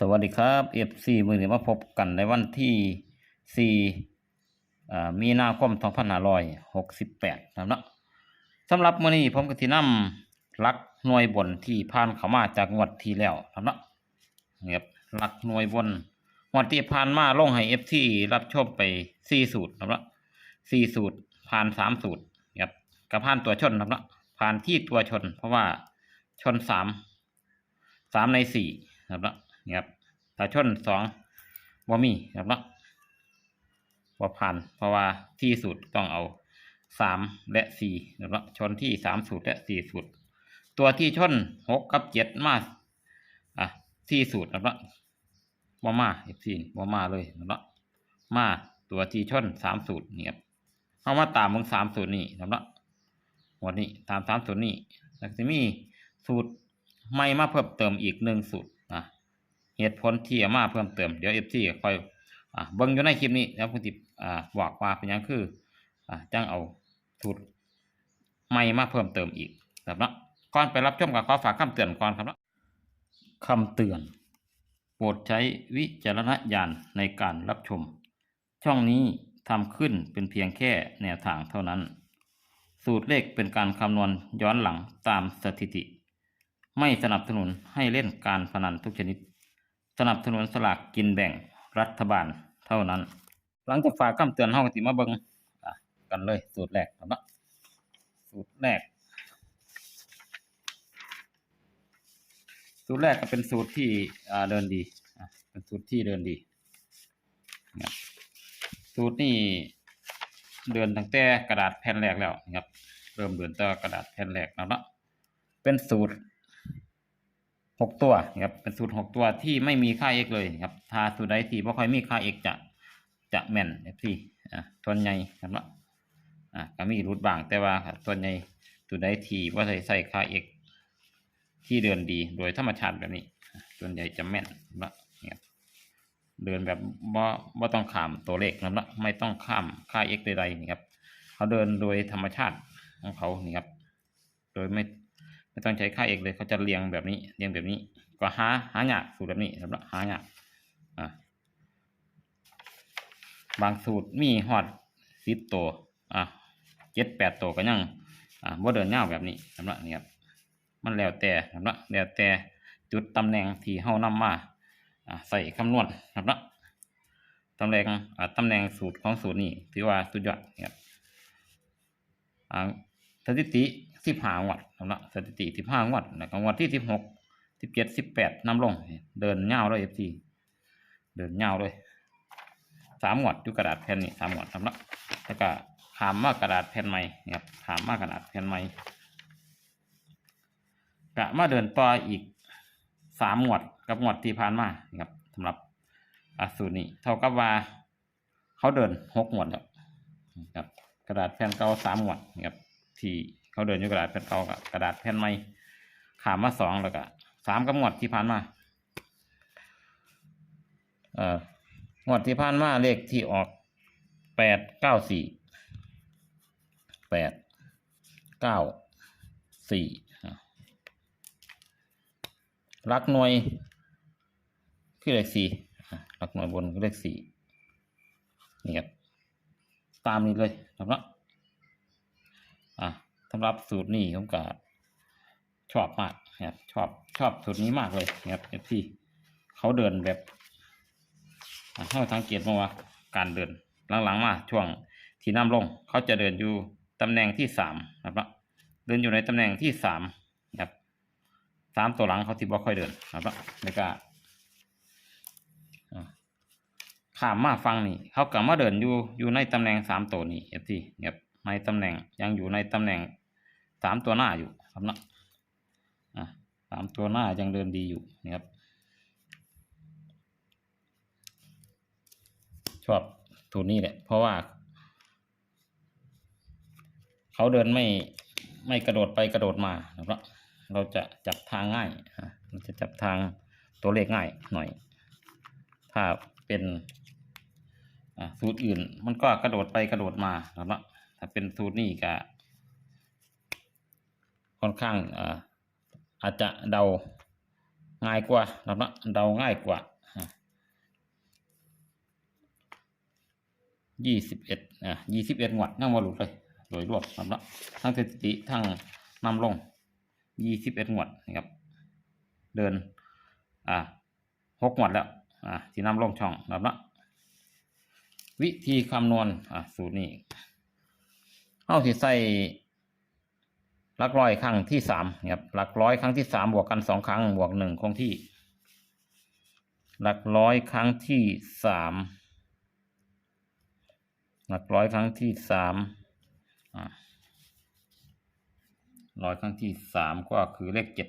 สวัสดีครับ FC มือนี้มาพบกันในวันที่4อ่มีนาคม 2568นะครับเนาะสำหรับมือนี้ผมก็สินำหลักหน่วยบนที่ผ่านเข้ามาจากงวดที่แล้วนะครับเนาะนี่ครับหลักหน่วยบนงวดที่ผ่านมาลงให้ FC รับชมไป 4 สูตรนะครับเนาะ4สูตรผ่าน 3 สูตรครับกับผ่านตัวชนนะครับเนาะผ่านที่ตัวชน เพราะว่าชน 3 3 ใน4นะครับเนาะ นี่ครับถ้าชนสองบ่มีครับเนาะบ่ผ่านเพราะว่าที่สุดต้องเอาสามและสี่นะครับเนาะชนที่สามสูตรและสี่สูตร ตัวที่ชนหกกับเจ็ดมาอะที่สูตรนะครับเนาะบ่มาเอฟซีบ่มาเลยนะครับเนาะมาตัวที่ชนสามสูตรนี่ครับเอามาตามมึงสามสูตรนี่นะครับเนาะวันนี้ตามสามสูตรนี่แล้วจะมีสูตรใหม่มาเพิ่มเติมอีกหนึ่งสูตร เหตุผลที่เอามาเพิ่มเติมเดี๋ยวเอฟซีคอยเบิ่งอยู่ในคลิปนี้แล้วคุณติบอกว่าเป็นยังคืออ่างเอาสูตรใหม่มาเพิ่มเติมอีกครับเนาะก่อนไปรับชมกับขอฝากคำเตือนก่อนครับเนาะคำเตือน โปรดใช้วิจารณญาณในการรับชม ช่องนี้ทำขึ้นเป็นเพียงแค่แนวทางเท่านั้น สูตรเลขเป็นการคำนวณย้อนหลังตามสถิติ ไม่สนับสนุนให้เล่นการพนันทุกชนิด สนับสนุนสลากกินแบ่งรัฐบาลเท่านั้น หลังจากฝากคำเตือนห้องติมาเบิงกันเลย สูตรแรกครับนะสูตรแรก สูตรแรกก็เป็นสูตรที่เดินดีเป็นสูตรที่เดินดีสูตรนี้เดินตั้งแต่กระดาษแผ่นแรกแล้วนะครับ เริ่มเดินตั้งแต่กระดาษแผ่นแรกแล้วเนาะเป็นสูตร หกตัวนะครับเป็นสูตรหกตัวที่ไม่มีค่า x เลยครับถ้าสูตรใดที่บ่ค่อยมีค่า x จะจะแม่นเอฟซีอ่าส่วนใหญ่ครับเนาะอ่าก็มีรูดบางแต่ว่าครับส่วนใหญ่สูตรใดที่ว่าใส่ใส่ค่า x ที่เดินดีโดยธรรมชาติแบบนี้ ส่วนใหญ่จะแม่นครับเนาะนี่ครับเดินแบบบ่บ่ต้องข้ามตัวเลขนะครับเนาะไม่ต้องข้ามค่า x ใดๆนี่ครับเขาเดินโดยธรรมชาติของเขานี่ครับ โดยไม่ ไม่ต้องใช้ค่าเอกเลยเขาจะเรียงแบบนี้ เรียงแบบนี้ ก็หาหายากสูตรแบบนี้สำหรับหายากอ่าบางสูตรมีฮอดสิบตัวอะเจ็ดแปดตัวก็ยังอ่าบ่เดินยาวแบบนี้สำหรับนี่ครับมันแล้วแต่สำหรับแล้วแต่จุดตำแหน่งที่เฮานำมาอ่าใส่คำนวณสำหรับตำแหน่งอ่าตำแหน่งสูตรของสูตรนี้ถือว่าสุดยอดครับอ่าสถิติ สิบห้างวดสำหรับสถิติสิบห้างวดแล้วก็งวดที่สิบหกสิบเจ็ดสิบแปดนำลง เดินเงาเลยเอฟซีเดินเงาเลยสามงวดอยู่กระดาษแผ่นนี้สามงวดสำหรับแล้วก็ขามมากระดาษแผ่นใหม่นะครับขามมากระดาษแผ่นใหม่กะมาเดินต่ออีกสามงวดกับงวดที่ผ่านมานะครับสำหรับอาสูตรนี้เท่ากับว่าเขาเดินหกงวดแล้วนะครับกระดาษแผ่นเก่าสามงวดนะครับที่ เขาเดินอยู่กระดาษแผ่นเก่ากับกระดาษแผ่นใหม่ขามมาสองแล้วก็สามกับงวดที่ผ่านมาเอ่องวดที่ผ่านมาเลขที่ออกแปดเก้าสี่แปดเก้าสี่รักหน่วยคือเลขสี่อะรักหน่วยบนคือเลขสี่นี่ครับตามนี้เลยครับเนาะ สำหรับสูตรนี้ผมก็ชอบมากนะครับชอบชอบสูตรนี้มากเลยนะครับเอฟซีเขาเดินแบบเขาสังเกตมาว่าการเดินหลังๆมาช่วงที่น้ำลงเขาจะเดินอยู่ตำแหน่งที่สามนะครับเดินอยู่ในตำแหน่งที่สามนะครับสามตัวหลังเขาที่บ่ค่อยเดินนะครับแล้วก็ข้ามมาฟังนี่เขากลับมาเดินอยู่อยู่ในตำแหน่งสามตัวนี้เอฟซีครับในตำแหน่งยังอยู่ในตำแหน่ง สามตัวหน้าอยู่ครับนะอะสามตัวหน้ายังเดินดีอยู่นะครับ ชอบตัวนี้แหละ เพราะว่า เขาเดินไม่ไม่กระโดดไปกระโดดมานะครับเราจะจับทางง่ายเราจะจับทางตัวเลขง่ายหน่อย ถ้าเป็นสูตรอื่น มันก็กระโดดไปกระโดดมาครับนะถ้าเป็นสูตรนี้ก็ ค่อนข้างอ่าอาจจะเดาง่ายกว่านะครับเนะเดาง่ายกว่ายี่สิบเอ็ดอะยี่สิบเอ็ดงวดนั่งมาหลุดเลยโดยรวมนะครับนะทั้งสถิติทั้งนำลงยี่สิบเอ็ดงวดนะครับ เดินอ่าหกงวดแล้วอ่าที่นำลงช่องนะครับเนะวิธีคำนวณอ่าสูตรนี้เอาที่ใส่ ลักร้อยครั้งที่สามครับหลักร้อยครั้งที่สามบวกกันสองครั้งบวกหนึ่งคงที่ หลักร้อยครั้งที่สามหลักร้อยครั้งที่สามร้อยครั้งที่สามก็คือเลขเจ็ด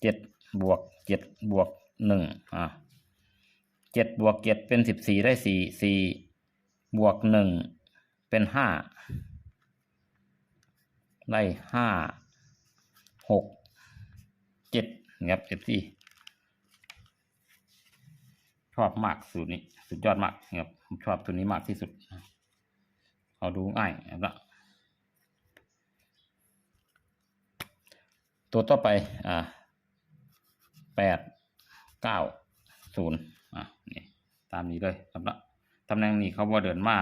เจ็ดบวกเจ็ดบวกหนึ่งอ่าเจ็ดบวกเจ็ดเป็นสิบสี่ได้สี่สี่บวกหนึ่ง เป็นห้าได้ห้าหกเจ็ดนะครับเอฟซีชอบมากสูตรนี้สุดยอดมากนะครับผมชอบตัวนี้มากที่สุดเอาดูง่ายนะครับตัวต่อไปอ่าแปดเก้าศูนย์อะนี่ตามนี้เลยสำหรับตำแหน่งนี้เขาว่าเดินมา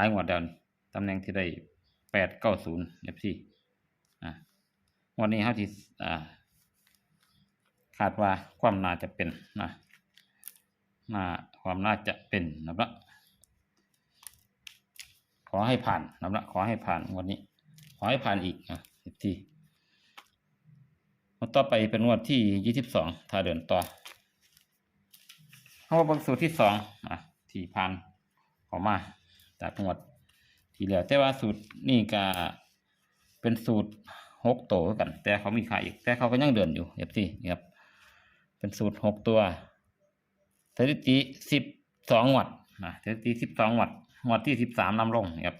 ลายงวดเดินตำแหน่งที่ได้แปดเก้าศูนย์เอฟซีอะวันนี้เขาที่อ่าคาดว่าความน่าจะเป็นนะน่าความน่าจะเป็นนะครับขอให้ผ่านนะครับขอให้ผ่านวันนี้ ขอให้ผ่านอีกนะอีกทีงวดต่อไปเป็นงวดที่ยี่สิบสองถ้าเดินต่อเอามาเบางสูตรที่สองอะที่ผ่านออกมา จากงวดที่เหลือแต่ว่าสูตรนี่ก็เป็นสูตรหกโตวกัน แต่เขามีขายอีก แต่เขาก็ยังเดินอยู่เอฟซีครับเป็นสูตรหกตัวสถิติสิบสองวัดนะสถิติสิบสองวัดงวดที่สิบสามนำลงครับ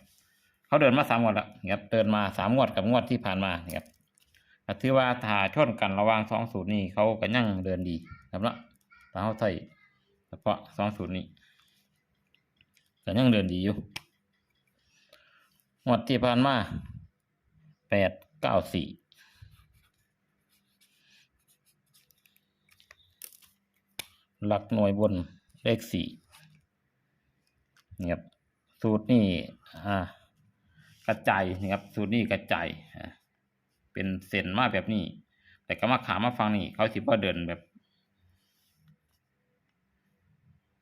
เขาเดินมาสามงวดแล้วครับเดินมาสามงวดกับงวดที่ผ่านมาครับถือว่าถ้าชนกันระหว่างสองสูตรนี้เขาก็ยังเดินดีครับละแต่เขาใส่เฉพาะสองสูตรนี้ ก็ยังเดินดีอยู่งวดที่ผ่านมาแปดเก้าสี่หลักหน่วยบนเลขสี่นี่ครับสูตรนี่อ่ากระจายนี่ครับสูตรนี่กระจายเป็นเส้นมาแบบนี้ แต่ก็มาขามาฟังนี่เขาสิบ่เดินแบบ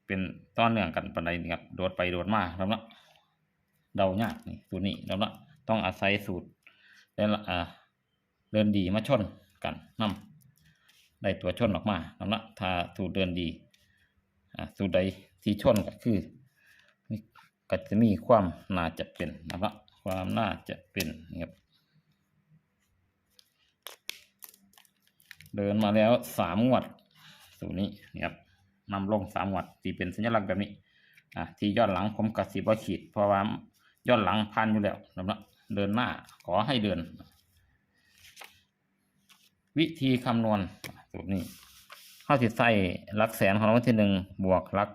เป็น ต้อนเนื่องกันปันใดนี่ครับโดดไปโดดมาแล้วเนาะเดายากนี่สูตรนี้แล้วเนาะต้องอาศัยสูตรแล้วอ่าเดินดีมาชนกันนำได้ตัวชนออกมาแล้วนะถ้าสูตรเดินดีอ่าสูตรใดที่ชนก็คือมีก็จะมีความน่าจะเป็นนะครับความน่าจะเป็นนะครับเดินมาแล้วสามงวดสูตรนี้นะครับ นำลงสามงวดทีเป็นสัญลักษณ์แบบนี้อ่าที่ย้อนหลังผมกระสิบว่าขีด เพราะว่าย้อนหลังพันอยู่แล้วนะครับเดินหน้าขอให้เดิน วิธีคำนวณสูตรนี้เข้าสิใส่ลักแสนของรางวัลที่หนึ่งบวกลัก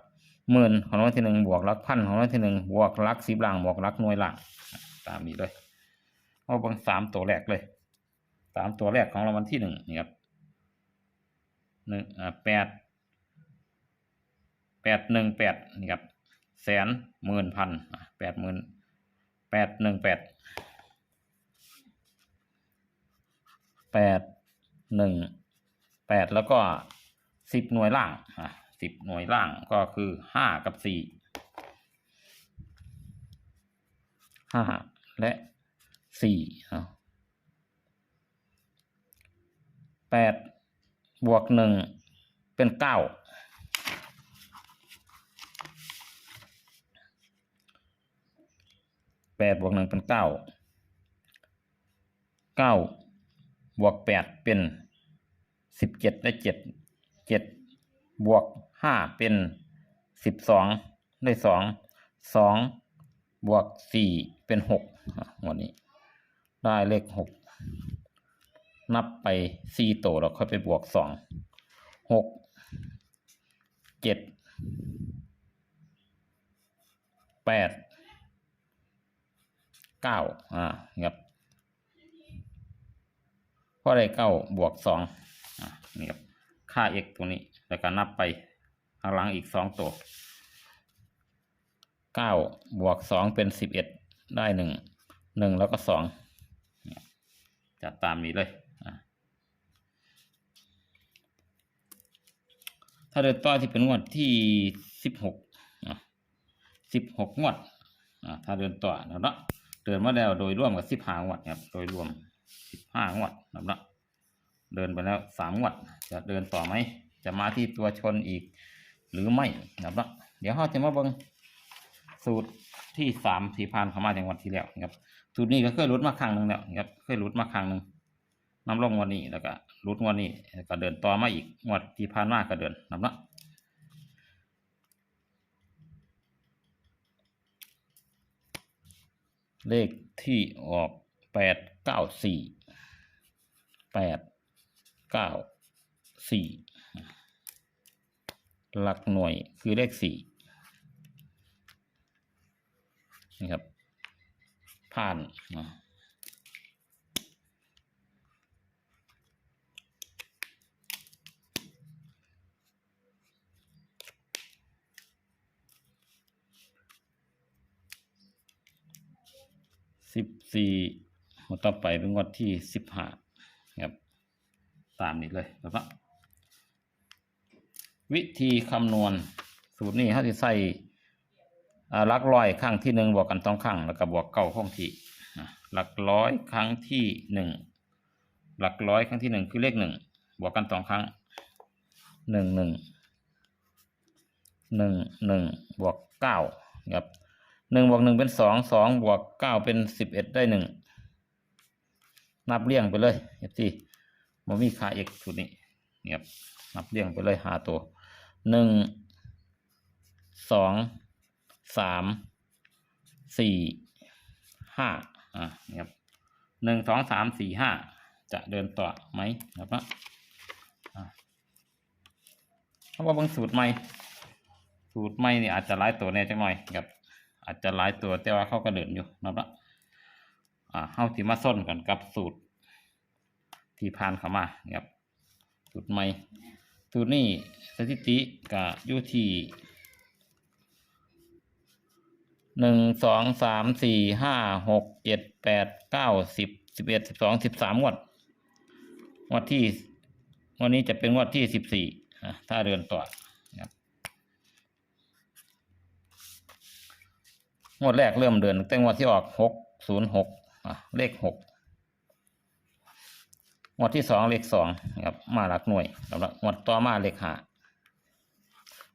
หมื่นของรางวัลที่หนึ่งบวกลักพันของรางวัลที่หนึ่งบวกลักสิบหลังบวกลักหน่วยหลังตามนี้เลยเอาเบางสามตัวแรกเลยสามตัวแรกของรางวัลที่หนึ่งนี่ครับหนึ่งอ่าแปด แปดหนึ่งแปดนี่ครับแสนหมื่นพันแปดหมื่นแปดหนึ่งแปดแปดหนึ่งแปดแล้วก็สิบหน่วยล่างอะสิบหน่วยล่างก็คือห้ากับสี่ห้าและสี่แปดบวกหนึ่งเป็นเก้าแป ดบวกหนึ่งเป็นเก้าเก้าบวกแปดเป็นสิบเจ็ดได้เจ็ดเจ็ดบวกห้าเป็นสิบสองได้สองสองบวกสี่เป็นหกวันนี้ ได้เลขหกนับไปสี่โตวเราค่อยไปบวกสองหกเจ็ดแปด เก้าอ่าครับพอได้เก้าบวกสองอะนี่ครับค่า x ตรงนี้แล้วก็นับไปข้างหลังอีกสองตัวเก้าบวกสองเป็นสิบเอ็ดได้หนึ่งหนึ่งแล้วก็สองเนี่ยจะตามนี้เลยอะถ้าเดินต่อที่เป็นงวดที่สิบหกสิบหกงวดอะถ้าเดินต่อนะเนาะ เดินมาแล้วโดยร่วมกับสิบห้างวดครับ โดยรวมสิบห้างวดนะเนาะเดินไปแล้วสามงวดจะเดินต่อไหม จะมาที่ตัวชนอีก หรือไม่นะครับเนาะเดี๋ยวเราจะมาเบิ่งสูตรที่สามที่ผ่านเข้ามาจังหวัดที่แล้วนะครับสูตรนี้ก็เคยรุดมาครั้งหนึ่งแล้วนะครับเคยรุดมาครั้งหนึ่งน้ำลงวันนี้แล้วก็รุดวันนี้แล้วก็เดินต่อมาอีกงวดที่ผ่านมาก็เดินนะครับเนาะ เลขที่ออกแปดเก้าสี่แปดเก้าสี่หลักหน่วยคือเลขสี่นี่ครับผ่านนะ สิบสี่หัวต่อไปเป็นงวดที่สิบห้าครับตามนี้เลยแล้วก็วิธีคำนวณสูตรนี้เขาจะใส่หลักร้อยครั้งที่หนึ่งบวกกันสองครั้งแล้วก็บวกเก้าคงที่หลักร้อยครั้งที่หนึ่งหลักร้อยครั้งที่หนึ่งคือเลขหนึ่งบวกกันสองครั้งหนึ่งหนึ่งหนึ่งหนึ่งบวกเก้าครับ หนึ่งบวกหนึ่งเป็นสองสองบวกเก้าเป็นสิบเอ็ดได้หนึ่งนับเลี่ยงไปเลยเอฟซีมันมีค่า x สูตรนี้เนี่ยครับนับเรียงไปเลยหาตัวหนึ่งสองสามสี่ห้าอะนี่ครับหนึ่งสองสามสี่ห้าจะเดินต่อไหมครับเนาะอะเขาว่าบางสูตรใหม่ สูตรใหม่นี่อาจจะหลายตัวแน่จังหน่อยครับ อาจจะหลายตัวแต่ว่าเขาก็เดินอยู่นะครับเนาะอ่าเข้าที่มาส้นกันกับสูตร ที่ผ่านเข้ามาครับสูตรใหม่สูตรนี้สถิติก็อยู่ที่หนึ่งสองสามสี่ห้าหกเจ็ดแปดเก้าสิบสิบเอ็ดสิบสองสิบสามงวดงวดที่วันนี้จะเป็นงวดที่สิบสี่ถ้าเดินต่อนะครับ งวดแรกเริ่มเดินตั้งแต่งวดที่ออกหกศูนย์หกเลขหกงวดที่สองเลขสองครับมาหลักหน่วยสำหรับงวดต่อมาเลขห้า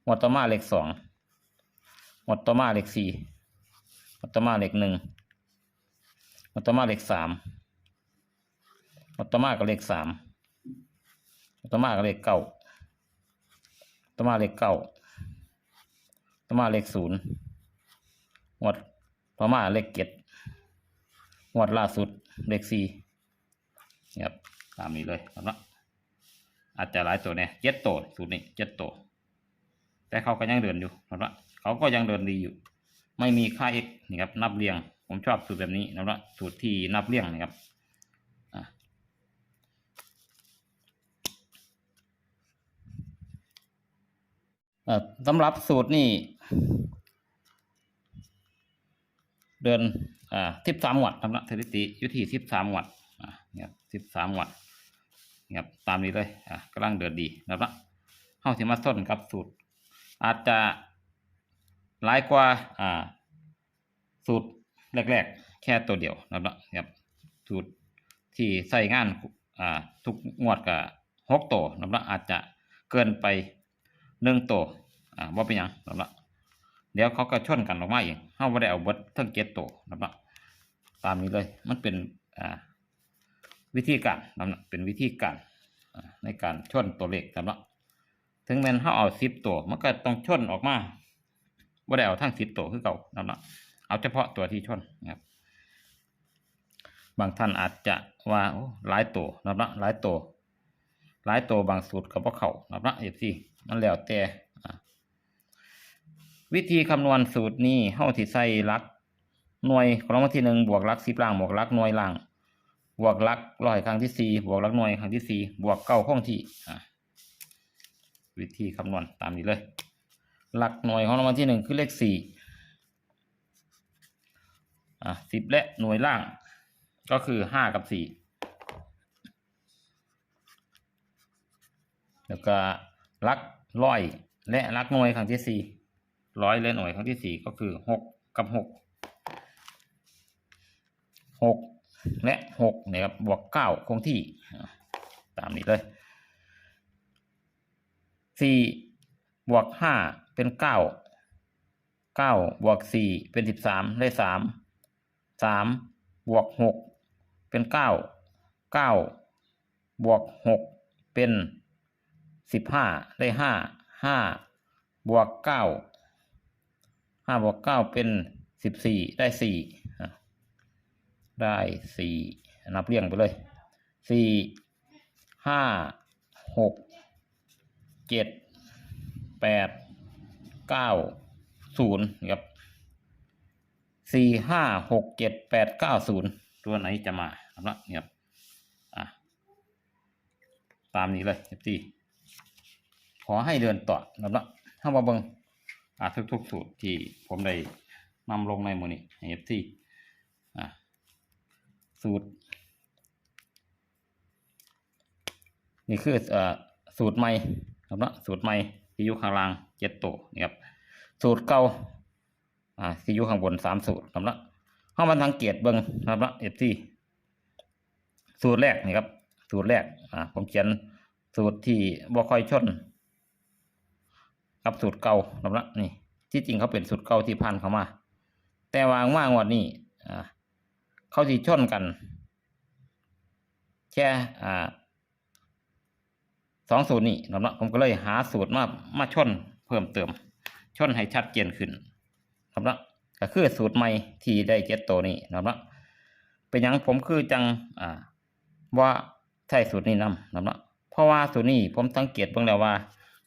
งวดต่อมาเลขสองงวดต่อมาเลขสี่งวดต่อมาเลขหนึ่งงวดต่อมาเลขสามงวดต่อมาก็เลขสามงวดต่อมาก็เลขเก้าต่อมาเลขเก้าต่อมาเลขศูนย์ งวดต่าเลขเจ็ดงวดล่าสุดเลขสี่ครับตามนี้เลยครับเนาะอาจจะหลายตัวเนี่ยเจ็ดตัวสูตรนี้เจ็ดตัวแต่เขาก็ยังเดินอยู่ครับเนาะเขาก็ยังเดินดีอยู่ ไม่มีค่า x นี่ครับนับเรียง ผมชอบสูตรแบบนี้นะครับเนาสูตรที่นับเรียงนะครับอะเอ่อสำหรับสูตรนี่ เดินอ่าสิบสามวัตต์สำหรับสถิติยู่ที่สิบสามวัตอ่าเนี่ยสิบสามวัตเนี่ยตามนี้เลยอ่ากำลังเดินดีนะครับเข้าที่มาส้นกับสูตร อาจจะหลายกว่าอ่า สูตรแรกๆ แค่ตัวเดียวนะครับเนี่ยสูตรที่ใส่งานอ่าทุกงวดกับหกตัวนะครับอาจจะเกินไปหนึ่งตัวอ่าว่าเป็นยังนะครับ เดี๋ยวเขาก็ชนกันออกมาเองเขาไม่ได้เอาเบิดทั้งเจ็ดตัวนะครับตามนี้เลย มันเป็นอ่าวิธีการนะครับเป็นวิธีการในการชนตัวเลขนะครับถึงแม้นเขาเอาสิบตัว มันก็ต้องชนออกมาไม่ได้เอาทั้งสิบตัวคือเก่านะครับเอาเฉพาะตัวที่ชนนะครับบางท่านอาจจะว่าหลายตัวนะครับหลายตัวหลายตัวบางสูตรกับพวกเขานะครับเอฟซีมันแล้วแต่ วิธีคำนวณสูตรนี้เฮาที่ใส่ลักหน่วยของรางวัลที่หนึ่งบวกลักสิบล่างบวกลักหน่วยล่าง บวกลักร้อยครั้งที่สี่บวกลักหน่วยครั้งที่สี่บวกเก้าคงที่วิธีคำนวณตามนี้เลย หลักหน่วยของรางวัลที่หนึ่งคือเลขสี่อะสิบและหน่วยล่าง ก็คือห้ากับสี่แล้วก็ลักร้อยและลักหน่วยครั้งที่สี่ ร้อยและหน่วยครั้งที่สี่ก็คือหกกับหกหกและหกเนี่ยครับบวกเก้าคงที่ตามนี้เลยสี่บวกห้าเป็นเก้าเก้าบวกสี่เป็นสิบสามได้สามสามบวกหกเป็นเก้าเก้าบวกหกเป็นสิบห้าได้ห้าห้าบวกเก้า ห้าบวกเก้าเป็นสิบสี่ได้สี่ได้สี่นับเรียงไปเลยสี่ห้าหกเจ็ดแปดเก้าศูนย์ครับสี่ห้าหกเจ็ดแปดเก้าศูนย์ตัวไหนจะมาครับเนาะนี่ครับอะตามนี้เลยเอฟซีขอให้เดินต่อครับเนาะถ้ามาเบิง อะทุกๆสูตรที่ผมได้นำลงในมือนี้เอฟซีอะสูตร นี่คือเอ่อสูตรใหม่ครับเนาะสูตรใหม่ที่อยู่ข้างล่างเจ็ดตัวนี่ครับสูตรเก่าอ่าที่อยู่ข้างบนสามสูตรครับเนาะเข้ามาสังเกตเบิ่งครับเนาะเอฟซีสูตรแรกนี่ครับ สูตรแรกอ่าผมเขียนสูตรที่บ่ค่อยชน กับสูตรเก่าครับเนาะนี่ที่จริงเขาเป็นสูตรเก่าที่พันเข้ามา แต่วางมางวดนี้อ่าเขาที่ชนกัน แค่อ่าสองสูตรนี้นะครับเนาะผมก็เลยหาสูตรมามาชนเพิ่มเติม ชนให้ชัดเจนขึ้นครับเนาะก็คือสูตรใหม่ที่ได้เจ็ดตัวนี้นะครับเนาะเป็นหยังผมคือจังอ่าว่าใช่สูตรนี้นำนะครับเนาะเพราะว่าสูตรนี้ผมสังเกตเบิ่งแล้วว่า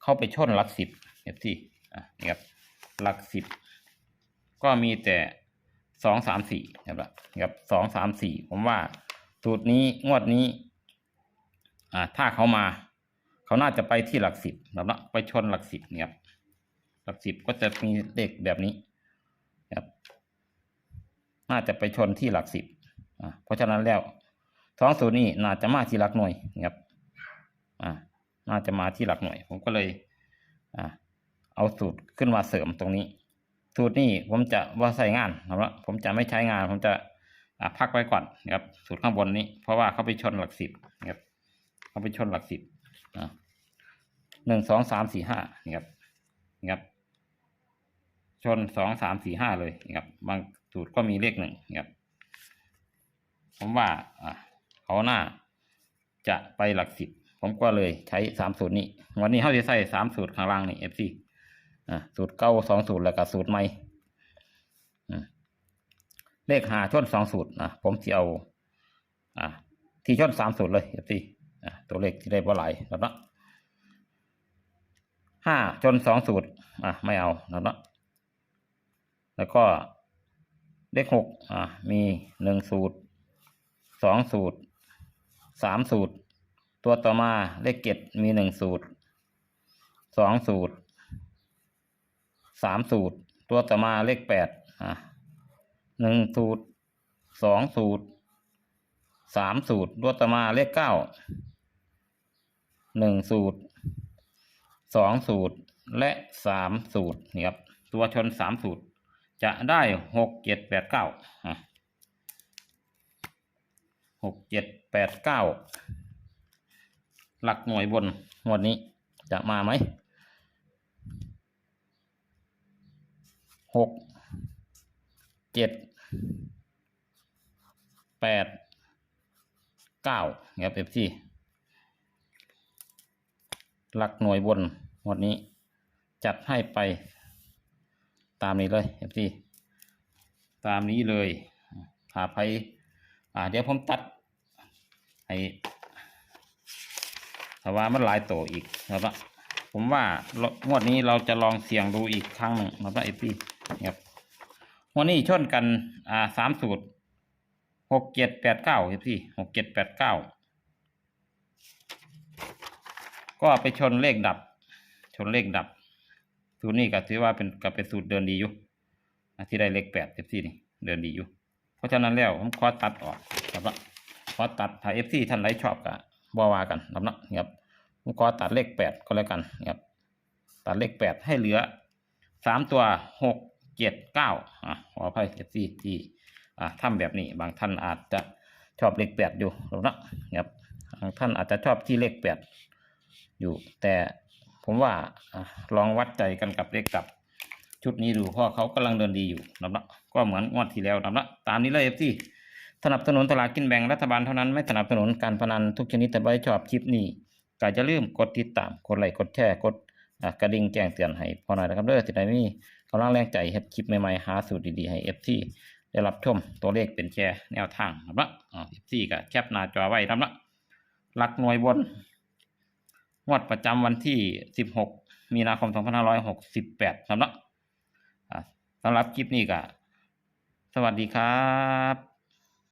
เข้าไปชนหลักสิบ เอฟซีอะนี่ครับหลักสิบก็มีแต่สองสามสี่นะครับนี่ครับสองสามสี่ผมว่าสูตรนี้งวดนี้อ่าถ้าเขามา เขาน่าจะไปที่หลักสิบนะครับไปชนหลักสิบนี่ยครับหลักสิบก็จะมีเลขแบบนี้ครับ น่าจะไปชนที่หลักสิบอ่าเพราะฉะนั้นแล้วสองสูตรนี้น่าจะมาที่หลักหน่วยนะครับอ่าน่าจะมาที่หลักหน่วย ผมก็เลย อ่า เอาสูตรขึ้นมาเสริมตรงนี้ สูตรนี้ผมจะว่าใส่งานนะครับผมจะไม่ใช้งาน ผมจะพักไว้ก่อนนะครับสูตรข้างบนนี้ เพราะว่าเขาไปชนหลักสิบนะครับเขาไปชนหลักสิบหนึ่งสองสามสี่ห้านี่ครับนี่ครับ ชนสองสามสี่ห้าเลยนี่ครับ บางสูตรก็มีเลขหนึ่งนี่ครับ ผมว่าเขาหน้าจะไปหลักสิบผมก็เลยใช้สามสูตรนี้ วันนี้เขาจะใส่สามสูตรข้างล่างนี่เอฟซี สูตรเก้าสองสูตรแล้วก็สูตรใหม่เลขหาชนสองสูตรนะผมจะเอาอะที่ชนสามสูตรเลยเอฟซีอะตัวเลขที่ได้บ่หลายแล้วเนาะห้าชนสองสูตรอะไม่เอาแล้วเนาะแล้วก็เลขหกอะมีหนึ่งสูตรสองสูตรสามสูตร ตัวต่อมาเลขเจ็ดมีหนึ่งสูตรสองสูตร สามสูตร ตัวต่อมาเลขแปดอะหนึ่งสูตรสองสูตรสามสูตรตัวต่อมาเลขเก้าหนึ่งสูตรสองสูตรและสามสูตรนี่ครับตัวชนสามสูตร จะได้หกเจ็ดแปดเก้าหกเจ็ดแปดเก้าหลักหน่วยบนงวดนี้จะมาไหม หกเจ็ดแปดเก้าครับเอฟซีหลักหน่วยบนหมดนี้ จัดให้ไป ตามนี้เลยเอฟซีตามนี้เลยหาไปอ่าเดี๋ยวผมตัดให้ถ้าว่ามันหลายโตอีกนะครับผมว่างวดนี้เราจะลองเสี่ยงดูอีกครั้งหนึ่งนะครับเอฟซี ครับวันนี้ชนกัน อ่าสามสูตรหกเจ็ดแปดเก้าเอฟซีหกเจ็ดแปดเก้าก็ไปชนเลขดับ ชนเลขดับ สูตรนี้ก็ถือว่าเป็นก็เป็นสูตรเดินดีอยู่ที่ได้เลขแปดเอฟซีนี่เดินดีอยู่ เพราะฉะนั้นแล้วผมขอตัดออกครับว่าขอตัดถ้าเอฟซีท่านไหนชอบก็บว่ากันครับนะครับผมขอตัดเลขแปดก็แล้วกันครับตัดเลขแปดให้เหลือสามตัวหก เจ็ดเก้าอะขออภัยเอฟซีที่อะทำแบบนี้ บางท่านอาจจะชอบเลขแปดอยู่ครับเนะครับบางท่านอาจจะชอบที่เลขแปดอยู่ แต่ผมว่าอลองวัดใจกันกับเลขกลับชุดนี้ดูเพราะเขากำลังเดินดีอยู่นะเนาะก็เหมือนงวดที่แล้วนะเนาะตามนี้เลยเอฟซีสนับสนุนตลาดกินแบ่งรัฐบาลเท่านั้นไม่สนับสนุนการพนันทุกชนิดแต่ไม่ชอบคลิปนี้ก็จะลืมกดติดตามกดไลค์กดแชร์กดกระดิ่งแจ้งเตือนให้พอหน่อยนะครับเด้อสิได้มี กำลังแรงใจเฮ็ดคลิปใหม่ๆหาสูตรดีๆให้เอฟซีได้รับชมตัวเลขเป็นแชร์แนวทางนะเนาะเอฟซีก็แคปหน้าจอไว้นะเนาะหลักหน่วยบนงวดประจำวันที่ 16 มีนาคม 2568สำหรับละสำหรับคลิปนี้ก็สวัสดีครับ